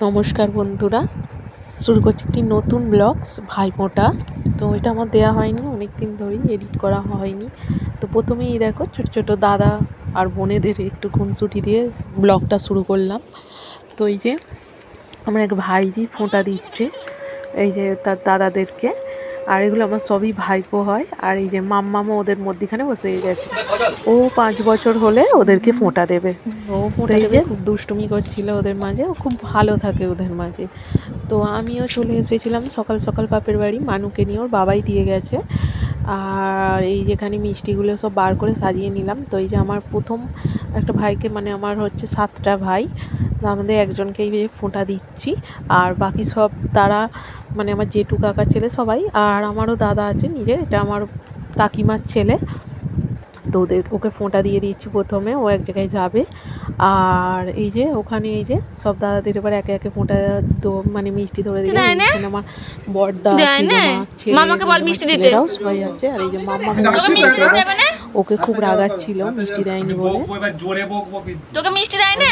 নমস্কার বন্ধুরা। শুরু করছি একটি নতুন ব্লগস ভাইফোঁটা তো এটা আমার দেওয়া হয়নি অনেক দিন ধরেই এডিট করা হয়নি। তো প্রথমেই দেখো, ছোটো ছোটো দাদা আর বোনেদের একটু খুনসুটি দিয়ে ব্লগটা শুরু করলাম। তো এই যে, আমার এক ভাইজি ফোঁটা দিচ্ছে, এই যে তার দাদাদেরকে। আর এগুলো আমার সবই ভাইপো হয়। আর এই যে মাম্মামও ওদের মধ্যিখানে বসে গেছে। ও পাঁচ বছর হলে ওদেরকে ফোঁটা দেবে। ও ফোঁটা দেবে খুব দুষ্টুমি করছিল ওদের মাঝে। ও খুব ভালো থাকে ওদের মাঝে। তো আমিও চলে এসেছিলাম সকাল সকাল বাপের বাড়ি। মানুকে নিয়ে ওর বাবাই দিয়ে গেছে। আর এই যেখানে মিষ্টিগুলো সব বার করে সাজিয়ে নিলাম। তো এই যে আমার প্রথম একটা ভাইকে মানে আমার হচ্ছে সাতটা ভাই। আমাদের একজনকেই ফোঁটা দিচ্ছি। আর বাকি সব তারা মানে আমার জেঠু কাকার ছেলে সবাই আর আমারও দাদা আছে নিজের এটা আমার কাকিমার ছেলে। তো ওদের ওকে ফোঁটা দিয়ে দিচ্ছি প্রথমে ও এক জায়গায় যাবে। আর এই যে ওখানে এই যে সব দাদাদের এবার একে একে ফোঁটা তো মানে মিষ্টি ধরে? এখানে আমার বড়দা মামাকে বল মিষ্টি দিতে। সবাই আছে। আর এই যে মামা মিষ্টি দিতে না? ওকে খুব রাগাচ্ছিল মিষ্টি দেয়নি বলে। তোকে মিষ্টি দেয় না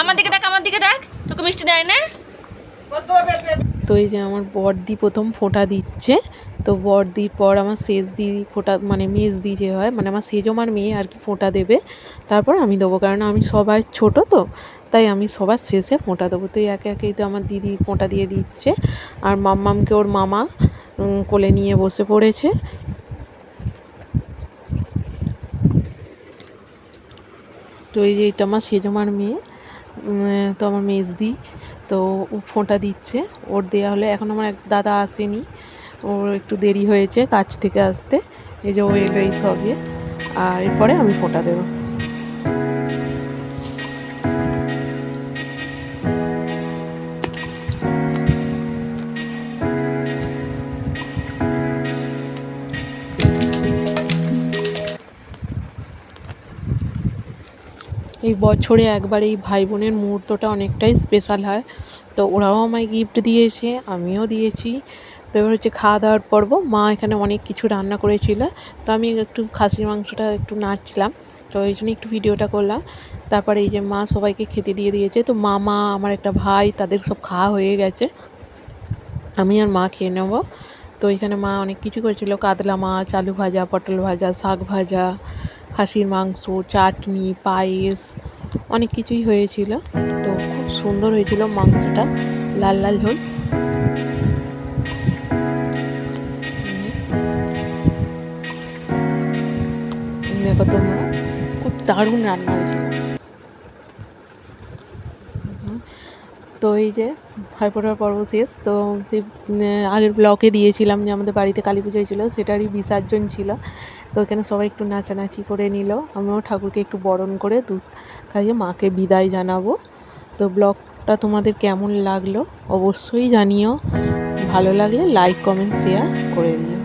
আমার দিকে দেখ আমার দিকে দেখ। তোকে মিষ্টি দেয় না তো এই যে আমার বড়দি প্রথম ফোঁটা দিচ্ছে তো বড়দির পর আমার শেষ দি ফোঁটা মানে মেজ দি যে হয় মানে আমার সেজ আমার মেয়ে আর কি ফোঁটা দেবে। তারপর আমি দেবো কারণ আমি সবাই ছোট তো তাই আমি সবার শেষে ফোঁটা দেবো। তো এই একে একেই তো আমার দিদি ফোঁটা দিয়ে দিচ্ছে। আর মাম্মামকে ওর মামা কোলে নিয়ে বসে পড়েছে। তো এই যে এটা আমার সেজমার মেয়ে তো আমার মেজদি তো ও ফোঁটা দিচ্ছে। ওর দেয়া হলে এখন আমার এক দাদা আসেনি, ওর একটু দেরি হয়েছে কাজ থেকে আসতে। এই যে ও এলো এই সবে, আর এরপরে আমি ফোঁটা দেবো। এই বছরে একবার এই ভাই বোনের মুহূর্তটা অনেকটাই স্পেশাল হয়। তো ওরাও আমায় গিফট দিয়েছে, আমিও দিয়েছি। তো এবার হচ্ছে খাওয়া দাওয়ার পর্ব। মা এখানে অনেক কিছু রান্না করেছিল। তো আমি একটু খাসির মাংসটা একটু নাড়ছিলাম। তো এই জন্য একটু ভিডিওটা করলাম। তারপরে এই যে মা সবাইকে খেতে দিয়ে দিয়েছে। তো মামা, আমার একটা ভাই, তাদের সব খাওয়া হয়ে গেছে। আমি আর মা খেয়ে নেব। তো এখানে মা অনেক কিছু করেছিল। কাতলা মাছ, আলু ভাজা, পটল ভাজা, শাক ভাজা খাসির মাংস, চাটনি, পায়েস, অনেক কিছুই হয়েছিল। তো খুব সুন্দর হয়েছিল মাংসটা, লাল লাল ঝোল। খুব দারুণ রান্না হয়েছিল। তো এই যে ভাইফোঁটার পর্ব শেষ, তো সেই আগের ব্লকে দিয়েছিলাম যে আমাদের বাড়িতে কালী পুজো হয়েছিল, সেটারই বিসর্জন ছিল। তো এখানে সবাই একটু নাচানাচি করে নিল। আমিও ঠাকুরকে একটু বরণ করে দুধ খাইয়ে মাকে বিদায় জানাব। তো ব্লগটা তোমাদের কেমন লাগল অবশ্যই জানিও। ভালো লাগলে লাইক কমেন্ট শেয়ার করে দিও।